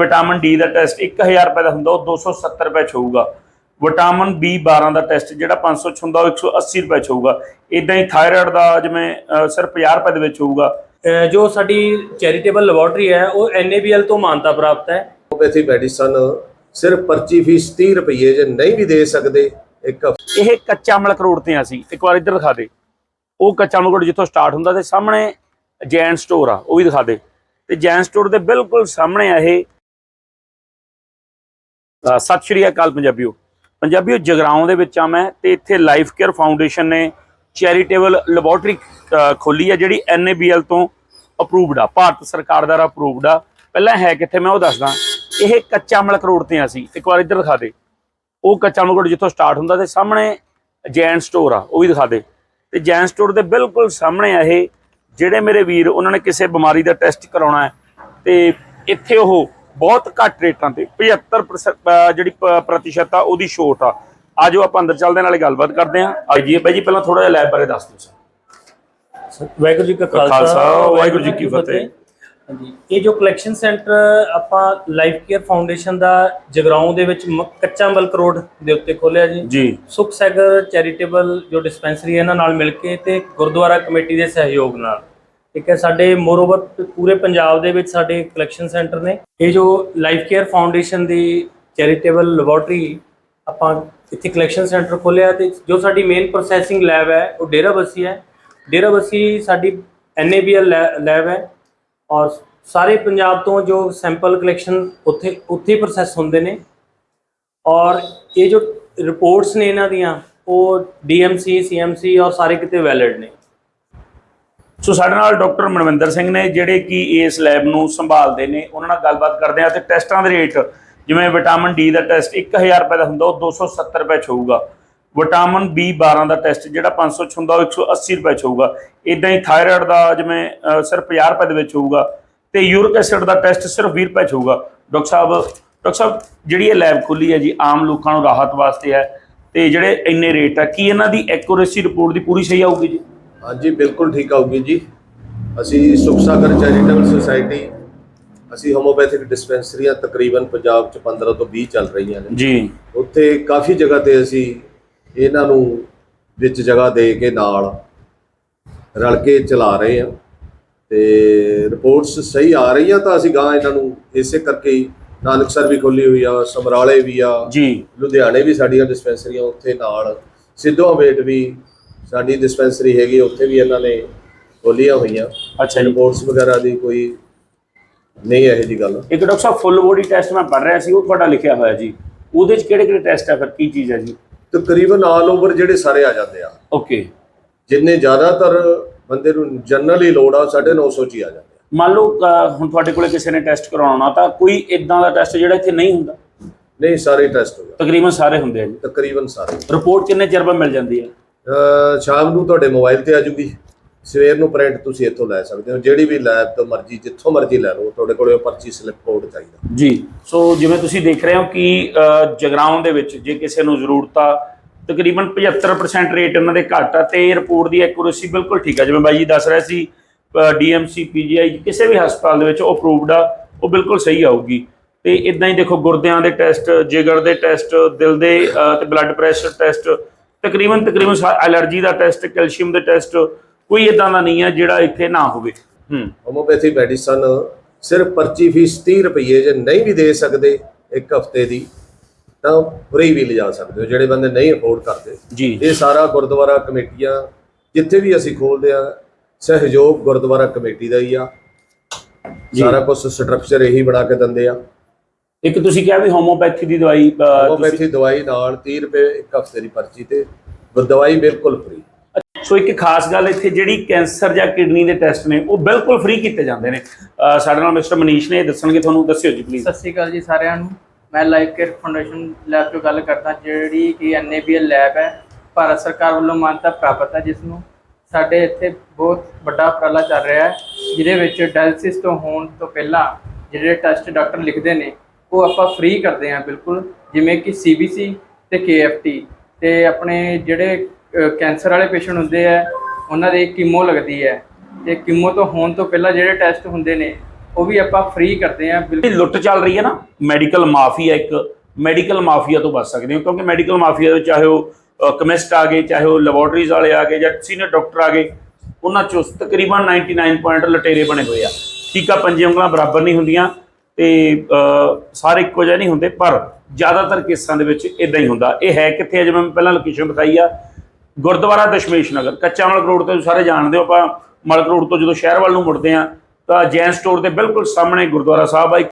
Vitamin D ਦਾ test 1000 ਰੁਪਏ ਦਾ ਹੁੰਦਾ ਉਹ 270 ਰੁਪਏ ਚ ਹੋਊਗਾ। ਵਿਟਾਮਿਨ B12 ਦਾ ਟੈਸਟ ਜਿਹੜਾ 500 ਚ ਹੁੰਦਾ ਉਹ 180 ਰੁਪਏ ਚ ਹੋਊਗਾ। ਇਦਾਂ ਹੀ ਥਾਇਰਾਇਡ ਦਾ ਜਿਵੇਂ ਸਿਰਫ 50 ਰੁਪਏ ਦੇ ਵਿੱਚ ਹੋਊਗਾ। ਜੋ ਸਾਡੀ ਚੈਰੀਟੇਬਲ ਲੈਬੋਰਟਰੀ ਹੈ ਉਹ NABL ਤੋਂ ਮਾਨਤਾ ਪ੍ਰਾਪਤ ਹੈ। ਹੋਮਿਓਪੈਥੀ ਮੈਡੀਸਨ ਸਿਰਫ ਪਰਚੀ ਫੀਸ 30 ਰੁਪਏ ਜੇ ਨਹੀਂ ਵੀ ਦੇ ਸਕਦੇ ਇੱਕ ਇਹ ਕੱਚਾ ਅਮਲ ਕਰੋੜ ਤੇ ਅਸੀਂ ਇੱਕ ਵਾਰ ਇੱਧਰ ਦਿਖਾ ਦੇ। ਉਹ ਕੱਚਾ ਅਮਲ ਕਰੋੜ ਜਿੱਥੋਂ ਸਟਾਰਟ ਹੁੰਦਾ ਤੇ ਸਾਹਮਣੇ ਜੈਨ ਸਟੋਰ ਆ ਉਹ ਵੀ ਦਿਖਾ ਦੇ। ਤੇ ਜੈਨ ਸਟੋਰ ਦੇ ਬਿਲਕੁਲ ਸਾਹਮਣੇ ਆ ਇਹ ਸਤਿ ਸ਼੍ਰੀ ਅਕਾਲ ਪੰਜਾਬੀਓ। ਪੰਜਾਬੀਓ, ਜਗਰਾਉਂ ਦੇ ਵਿੱਚ ਆ ਮੈਂ ਤੇ ਇੱਥੇ ਲਾਈਫ ਕੇਅਰ ਫਾਊਂਡੇਸ਼ਨ ਨੇ ਚੈਰੀਟੇਬਲ ਲੈਬੋਰਟਰੀ ਖੋਲੀ ਆ, ਜਿਹੜੀ NABL ਤੋਂ ਅਪਰੂਵਡ ਆ, ਭਾਰਤ ਸਰਕਾਰ ਦਾ ਅਪਰੂਵਡ ਆ। ਪਹਿਲਾਂ ਹੈ ਕਿੱਥੇ, ਮੈਂ ਉਹ ਦੱਸਦਾ। ਇਹ ਕੱਚਾ ਮਲਕ ਰੋਡ ਤੇ ਆ ਅਸੀਂ। ਇੱਕ ਵਾਰ ਇੱਧਰ ਦਿਖਾ ਦੇ। ਉਹ ਕੱਚਾ ਮਲਕ ਰੋਡ ਜਿੱਥੋਂ ਸਟਾਰਟ ਹੁੰਦਾ ਤੇ ਸਾਹਮਣੇ ਜੈਨ ਸਟੋਰ ਆ, ਉਹ ਵੀ ਦਿਖਾ ਦੇ। ਤੇ ਜੈਨ ਸਟੋਰ ਦੇ ਬਿਲਕੁਲ ਸਾਹਮਣੇ ਆ ਇਹ, ਜਿਹੜੇ ਮੇਰੇ ਵੀਰ, ਉਹਨਾਂ ਨੇ ਕਿਸੇ ਬਿਮਾਰੀ ਦਾ ਟੈਸਟ ਕਰਾਉਣਾ ਹੈ। ਤੇ ਇੱਥੇ ਉਹ ਬਹੁਤ ਘੱਟ ਰੇਟਾਂ ਤੇ 75% ਅਹ ਜਿਹੜੀ ਪ੍ਰਤੀਸ਼ਤ ਆ ਉਹਦੀ ਛੋਟ ਆ। ਆਜੋ ਆਪਾਂ ਅੰਦਰ ਚੱਲਦੇ ਨਾਲੇ ਗੱਲਬਾਤ ਕਰਦੇ ਆ ਜੀ ਬਾਈ ਜੀ ਪਹਿਲਾਂ ਥੋੜਾ ਜਿਹਾ ਲੈਬ ਬਾਰੇ ਦੱਸ ਦਿਓ ਸਰ। ਵਾਹਿਗੁਰੂ ਜੀ ਕਾ ਖਾਲਸਾ, ਵਾਹਿਗੁਰੂ ਜੀ ਕੀ ਫਤਿਹ। ਹਾਂਜੀ ਇਹ ਜੋ ਕਲੈਕਸ਼ਨ ਸੈਂਟਰ ਆਪਾਂ ਲਾਈਫ ਕੇਅਰ ਫਾਊਂਡੇਸ਼ਨ ਦਾ ਜਗਰਾਉਂ ਦੇ ਵਿੱਚ ਕੱਚਾ ਮਲਕ ਰੋਡ ਦੇ ਉੱਤੇ ਖੋਲਿਆ ਜੀ। ਜੀ। ਸੁਖ ਸੈਗਰ ਚੈਰੀਟੇਬਲ ਜੋ ਡਿਸਪੈਂਸਰੀ ਹੈ ਇਹਨਾਂ ਨਾਲ ਮਿਲ ਕੇ ਤੇ ਗੁਰਦੁਆਰਾ ਕਮੇਟੀ ਦੇ ਸਹਿਯੋਗ ਨਾਲ ਠੀਕ ਹੈ, ਸਾਡੇ ਮੋਰਓਵਰ ਪੂਰੇ ਪੰਜਾਬ ਦੇ ਵਿੱਚ ਸਾਡੇ ਕਲੈਕਸ਼ਨ ਸੈਂਟਰ ਨੇ। ਇਹ ਜੋ ਲਾਈਫ ਕੇਅਰ ਫਾਊਂਡੇਸ਼ਨ ਦੀ ਚੈਰੀਟੇਬਲ ਲੈਬੋਰਟਰੀ ਆਪਾਂ ਇੱਥੇ ਕਲੈਕਸ਼ਨ ਸੈਂਟਰ ਖੋਲਿਆ ਤੇ ਜੋ ਸਾਡੀ ਮੇਨ ਪ੍ਰੋਸੈਸਿੰਗ ਲੈਬ ਹੈ, ਉਹ ਡੇਰਾ ਬੱਸੀ ਹੈ। ਡੇਰਾ ਬੱਸੀ ਸਾਡੀ NABL ਲੈਬ ਹੈ ਔਰ ਸਾਰੇ ਪੰਜਾਬ ਤੋਂ ਜੋ ਸੈਂਪਲ ਕਲੈਕਸ਼ਨ ਉੱਥੇ ਉੱਥੇ ਪ੍ਰੋਸੈਸ ਹੁੰਦੇ ਨੇ। ਔਰ ਇਹ ਜੋ ਰਿਪੋਰਟਸ ਨੇ ਇਹਨਾਂ ਦੀਆਂ, ਉਹ DMC CMC ਔਰ ਸਾਰੇ ਕਿਤੇ ਵੈਲਿਡ ਨੇ। ਸੋ ਸਾਡੇ ਨਾਲ ਡਾਕਟਰ ਮਨਵਿੰਦਰ ਸਿੰਘ ਨੇ ਜਿਹੜੇ ਕਿ ਇਸ ਲੈਬ ਨੂੰ ਸੰਭਾਲਦੇ ਨੇ, ਉਹਨਾਂ ਨਾਲ ਗੱਲਬਾਤ ਕਰਦੇ ਆ ਤੇ ਟੈਸਟਾਂ ਦੇ ਰੇਟ ਜਿਵੇਂ ਵਿਟਾਮਿਨ ਡੀ ਦਾ ਟੈਸਟ 1000 ਰੁਪਏ ਦਾ ਹੁੰਦਾ, ਉਹ 270 ਰੁਪਏ ਚ ਹੋਊਗਾ। ਵਿਟਾਮਿਨ B12 ਦਾ ਟੈਸਟ ਜਿਹੜਾ 500 ਚ ਹੁੰਦਾ, ਉਹ 180 ਰੁਪਏ ਚ ਹੋਊਗਾ। ਇਦਾਂ ਹੀ ਥਾਇਰਾਇਡ ਦਾ ਜਿਵੇਂ ਸਿਰਫ 50 ਰੁਪਏ ਦੇ ਵਿੱਚ ਹੋਊਗਾ ਤੇ ਯੂਰਿਕ ਐਸਿਡ ਦਾ ਟੈਸਟ ਸਿਰਫ 20 ਰੁਪਏ ਚ ਹੋਊਗਾ। ਡਾਕਟਰ ਸਾਹਿਬ ਡਾਕਟਰ ਸਾਹਿਬ, ਜਿਹੜੀ ਇਹ ਲੈਬ ਖੁੱਲੀ ਹੈ ਜੀ, ਆਮ ਲੋਕਾਂ ਨੂੰ ਰਾਹਤ ਵਾਸਤੇ ਹੈ ਤੇ ਜਿਹੜੇ ਇੰਨੇ ਰੇਟ ਆ, ਕੀ ਇਹਨਾਂ ਦੀ ਐਕੂਰੇਸੀ ਰਿਪੋਰਟ ਦੀ ਪੂਰੀ ਸਹੀ ਆਊਗੀ ਜੀ? ਹਾਂਜੀ ਬਿਲਕੁਲ ਠੀਕ ਆਊਗੀ ਜੀ। ਅਸੀਂ ਸੁਖ ਸਾਗਰ ਚੈਰੀਟੇਬਲ ਸੁਸਾਇਟੀ ਅਸੀਂ ਹੋਮੋਪੈਥਿਕ ਡਿਸਪੈਂਸਰੀਆਂ ਤਕਰੀਬਨ ਪੰਜਾਬ ਚ 15 ਤੋਂ 20 ਚੱਲ ਰਹੀਆਂ ਨੇ। ਜੀ। ਉੱਥੇ ਕਾਫੀ ਜਗ੍ਹਾ ਤੇ ਅਸੀਂ ਇਹਨਾਂ ਨੂੰ ਵਿੱਚ ਜਗ੍ਹਾ ਦੇ ਕੇ ਨਾਲ ਰਲ ਕੇ ਚਲਾ ਰਹੇ ਹਾਂ। ਤੇ ਰਿਪੋਰਟਸ ਸਹੀ ਆ ਰਹੀਆਂ ਤਾਂ ਅਸੀਂ ਗਾਂ ਇਹਨਾਂ ਨੂੰ ਇਸੇ ਕਰਕੇ ਨਾਨਕਸਰ ਵੀ ਖੋਲੀ ਹੋਈ ਆ ਸਮਰਾਲੇ ਵੀ ਆ ਜੀ। ਲੁਧਿਆਣੇ ਵੀ ਸਾਡੀਆਂ ਡਿਸਪੈਂਸਰੀਆਂ ਉੱਥੇ ਨਾਲ। ਸਿੱਧੋ ਵੇਟ ਵੀ ਸਾਡੀ ਡਿਸਪੈਂਸਰੀ ਹੈਗੀ ਉੱਥੇ ਵੀ ਇਹਨਾਂ ਨੇ ਖੋਲੀਆਂ ਹੋਈਆਂ। ਅੱਛਾ ਜੀ। ਰਿਪੋਰਟਸ ਵਗੈਰਾ ਦੀ ਕੋਈ ਨਹੀਂ ਇਹੋ ਜੀ ਗੱਲ। ਇੱਕ ਡਾਕਟਰ ਸਾਹਿਬ ਫੁੱਲ ਬੋਡੀ ਟੈਸਟ ਮੈਂ ਪੜ੍ਹ ਰਿਹਾ ਸੀ ਉਹ ਤੁਹਾਡਾ ਲਿਖਿਆ ਹੋਇਆ ਜੀ। ਉਹਦੇ ਚ ਕਿਹੜੇ ਕਿਹੜੇ ਟੈਸਟ ਆ ਫਿਰ ਕੀ ਚੀਜ਼ ਹੈ ਜੀ? ਤਕਰੀਬਨ ਆਲ ਓਵਰ ਜਿਹੜੇ ਸਾਰੇ ਆ ਜਾਂਦੇ ਆ। ਓਕੇ ਜਿੰਨੇ ਜ਼ਿਆਦਾਤਰ ਬੰਦੇ ਨੂੰ ਜਨਰਲੀ ਲੋੜ ਆ 950 ਚ ਹੀ ਆ ਜਾਂਦੇ ਆ। ਮੰਨ ਲਓ ਹੁਣ ਤੁਹਾਡੇ ਕੋਲੇ ਕਿਸੇ ਨੇ ਟੈਸਟ ਕਰਾਉਣਾ ਤਾਂ ਕੋਈ ਇਦਾਂ ਦਾ ਟੈਸਟ ਜਿਹੜਾ ਇੱਥੇ ਨਹੀਂ ਹੁੰਦਾ? ਨਹੀਂ ਸਾਰੇ ਟੈਸਟ ਹੋ ਜਾਂਦੇ ਤਕਰੀਬਨ ਸਾਰੇ ਹੁੰਦੇ ਆ ਜੀ। ਤਕਰੀਬਨ ਸਾਰੇ। ਰਿਪੋਰਟ ਕਿੰਨੇ ਚਿਰ ਬਾਅਦ ਮਿਲ ਜਾਂਦੀ ਹੈ ਸ਼ਾਮ ਨੂੰ ਤੁਹਾਡੇ ਮੋਬਾਈਲ ਤੇ ਆ ਜੂਗੀ। ਸਵੇਰ ਨੂੰ ਪ੍ਰਿੰਟ ਤੁਸੀਂ ਇੱਥੋਂ ਲੈ ਸਕਦੇ ਹੋ। ਜਿਹੜੀ ਵੀ ਲੈਬ ਤੋਂ ਮਰਜ਼ੀ ਜਿੱਥੋਂ ਮਰਜ਼ੀ ਲੈ ਲਓ ਤੁਹਾਡੇ ਕੋਲ ਉਹ ਪਰਚੀ ਸਲਿੱਪ ਕੋਡ ਚਾਹੀਦਾ। ਜੀ। ਸੋ ਜਿਵੇਂ ਤੁਸੀਂ ਦੇਖ ਰਹੇ ਹੋ ਕਿ ਅਹ, ਜਗਰਾਉਂ ਦੇ ਵਿੱਚ ਜੇ ਕਿਸੇ ਨੂੰ ਜ਼ਰੂਰਤ ਆ ਤਕਰੀਬਨ 75% ਰੇਟ ਇਹਨਾਂ ਦੇ ਘੱਟ ਆ ਤੇ ਰਿਪੋਰਟ ਦੀ ਐਕੂਰੇਸੀ ਬਿਲਕੁਲ ਠੀਕ ਆ। ਜਿਵੇਂ ਬਾਈ ਜੀ ਦੱਸ ਰਿਹਾ ਸੀ ਡੀਐਮਸੀ ਪੀਜੀਆਈ ਕਿਸੇ ਵੀ ਹਸਪਤਾਲ ਦੇ ਵਿੱਚ ਉਹ ਅਪਰੂਵਡ ਆ ਉਹ ਬਿਲਕੁਲ ਸਹੀ ਆਊਗੀ। ਤੇ ਇਦਾਂ ਹੀ ਦੇਖੋ ਗੁਰਦਿਆਂ ਦੇ ਟੈਸਟ ਜਿਗਰ ਦੇ ਟੈਸਟ ਦਿਲ ਦੇ ਅਹ, ਤੇ ਬਲੱਡ ਪ੍ਰੈਸ਼ਰ ਟੈਸਟ ਤਕਰੀਬਨ ਤਕਰੀਬਨ ਐਲਰਜੀ ਦਾ ਟੈਸਟ ਕੈਲਸ਼ੀਅਮ ਦੇ ਟੈਸਟ ਕੋਈ ਇਦਾਂ ਦਾ ਨਹੀਂ ਹੈ ਜਿਹੜਾ ਇੱਥੇ ਨਾ ਹੋਵੇ। ਹੂੰ। ਹੋਮੋਪੈਥੀ ਮੈਡੀਸਨ ਸਿਰਫ ਪਰਚੀ ਫੀਸ 30 ਰੁਪਏ ਜੇ ਨਹੀਂ ਵੀ ਦੇ ਸਕਦੇ ਇੱਕ ਹਫ਼ਤੇ ਦੀ ਤਾਂ ਫ੍ਰੀ ਵੀ ਲਿਜਾ ਸਕਦੇ ਹੋ ਜਿਹੜੇ ਬੰਦੇ ਨਹੀਂ ਅਫੋਰਡ ਕਰਦੇ। ਜੀ। ਇਹ ਸਾਰਾ ਗੁਰਦੁਆਰਾ ਕਮੇਟੀਆਂ ਜਿੱਥੇ ਵੀ ਅਸੀਂ ਖੋਲਦੇ ਆ ਸਹਿਯੋਗ ਗੁਰਦੁਆਰਾ ਕਮੇਟੀ ਦਾ ਹੀ ਆ। ਸਾਰਾ ਕੁਝ ਸਟਰਕਚਰ ਇਹੀ ਬਣਾ ਕੇ ਦਿੰਦੇ ਆ। ਇੱਕ ਤੁਸੀਂ ਕਿਹਾ ਵੀ ਹੋਮੋਪੈਥੀ ਦੀ ਦਵਾਈ ਅਹ, ਤੁਸੀਂ- ਹੋਮੋਪੈਥੀ ਦਵਾਈ ਨਾਲ 30 ਰੁਪਏ ਇੱਕ ਹਫ਼ਤੇ ਦੀ ਪਰਚੀ ਤੇ ਦਵਾਈ ਬਿਲਕੁਲ ਫ੍ਰੀ ਸੋ ਇੱਕ ਖਾਸ ਗੱਲ ਇੱਥੇ ਜਿਹੜੀ ਕੈਂਸਰ ਜਾਂ ਕਿਡਨੀ ਦੇ ਟੈਸਟ ਨੇ ਉਹ ਬਿਲਕੁਲ ਫ੍ਰੀ ਕੀਤੇ ਜਾਂਦੇ ਨੇ। ਅਹ, ਸਾਡੇ ਨਾਲ ਮਿਸਟਰ ਮਨੀਸ਼ ਨੇ ਇਹ ਦੱਸਣਗੇ ਤੁਹਾਨੂੰ ਦੱਸਿਓ ਜੀ ਪਲੀਜ਼ ਸਤਿ ਸ਼੍ਰੀ ਅਕਾਲ ਜੀ ਸਾਰਿਆਂ ਨੂੰ। ਮੈਂ ਲਾਈਫ ਕੇਅਰ ਫਾਊਂਡੇਸ਼ਨ ਲੈਬ ਤੋਂ ਗੱਲ ਕਰਦਾ ਜਿਹੜੀ ਕਿ NABL ਲੈਬ ਹੈ। ਭਾਰਤ ਸਰਕਾਰ ਵੱਲੋਂ ਮਾਨਤਾ ਪ੍ਰਾਪਤ ਹੈ ਜਿਸ ਨੂੰ ਸਾਡੇ ਇੱਥੇ ਬਹੁਤ ਵੱਡਾ ਉਪਰਾਲਾ ਚੱਲ ਰਿਹਾ ਹੈ ਜਿਹਦੇ ਵਿੱਚ ਡਾਇਲਿਸਿਸ ਤੋਂ ਹੋਣ ਤੋਂ ਪਹਿਲਾਂ ਜਿਹੜੇ ਟੈਸਟ ਡਾਕਟਰ ਲਿਖਦੇ ਨੇ ਉਹ ਆਪਾਂ ਫ੍ਰੀ ਕਰਦੇ ਹਾਂ, ਬਿਲਕੁਲ। ਜਿਵੇਂ ਕਿ CBC ਤੇ KFT ਤੇ ਆਪਣੇ ਜਿਹੜੇ ਕੈਂਸਰ ਵਾਲੇ ਪੇਸ਼ੈਂਟ ਹੁੰਦੇ ਆ, ਉਹਨਾਂ ਦੇ ਕੀਮੋ ਲੱਗਦੀ ਹੈ। ਤੇ ਕੀਮੋ ਤੋਂ ਹੋਣ ਤੋਂ ਪਹਿਲਾਂ ਜਿਹੜੇ ਟੈਸਟ ਹੁੰਦੇ ਨੇ, ਉਹ ਵੀ ਆਪਾਂ ਫ੍ਰੀ ਕਰਦੇ ਆ ਬਿਲਕੁਲ। ਲੁੱਟ ਚੱਲ ਰਹੀ ਹੈ ਨਾ ਮੈਡੀਕਲ ਮਾਫੀਆ ਇੱਕ ਮੈਡੀਕਲ ਮਾਫੀਆ ਤੋਂ ਬਚ ਸਕਦੇ ਹੋ, ਕਿਉਂਕਿ ਮੈਡੀਕਲ ਮਾਫੀਆ ਦੇ ਚਾਹੇ ਉਹ ਕੈਮਿਸਟ ਆ ਗਏ, ਚਾਹੇ ਉਹ ਲੈਬੋਰਟਰੀਜ਼ ਵਾਲੇ ਆ ਗਏ ਜਾਂ ਸੀਨੀਅਰ ਡਾਕਟਰ ਆ ਗਏ, ਉਹਨਾਂ ਚੋਂ ਤਕਰੀਬਨ 99 ਪੁਆਇੰਟ ਲਟੇਰੇ ਬਣੇ ਹੋਏ ਆ। ਠੀਕ ਆ, ਪੰਜੇ ਉਂਗਲਾਂ ਬਰਾਬਰ ਨਹੀਂ ਹੁੰਦੀਆਂ। ਤੇ ਸਾਰੇ ਇੱਕੋ ਜਿਹੇ ਨਹੀਂ ਹੁੰਦੇ, ਪਰ ਜ਼ਿਆਦਾਤਰ ਕੇਸਾਂ ਦੇ ਵਿੱਚ ਇਦਾਂ ਹੀ ਹੁੰਦਾ। ਇਹ ਹੈ ਕਿੱਥੇ ਆ, ਜਿਵੇਂ ਮੈਂ ਪਹਿਲਾਂ ਲੋਕੇਸ਼ਨ ਬਤਾਈ ਆ, ਗੁਰਦੁਆਰਾ ਦਸ਼ਮੇਸ਼ ਨਗਰ। ਕੱਚਾ ਮਲਕ ਰੋਡ ਤੇ ਤੁਸੀਂ ਸਾਰੇ ਜਾਣਦੇ ਹੋ, ਆਪਾਂ ਮਲਕ ਰੋਡ ਤੋਂ ਜਦੋਂ ਸ਼ਹਿਰ ਵੱਲ ਨੂੰ ਮੁੜਦੇ ਆ ਤਾਂ ਜੈਨ ਸਟੋਰ ਦੇ ਬਿਲਕੁਲ ਸਾਹਮਣੇ ਗੁਰਦੁਆਰਾ ਸਾਹਿਬ ਆ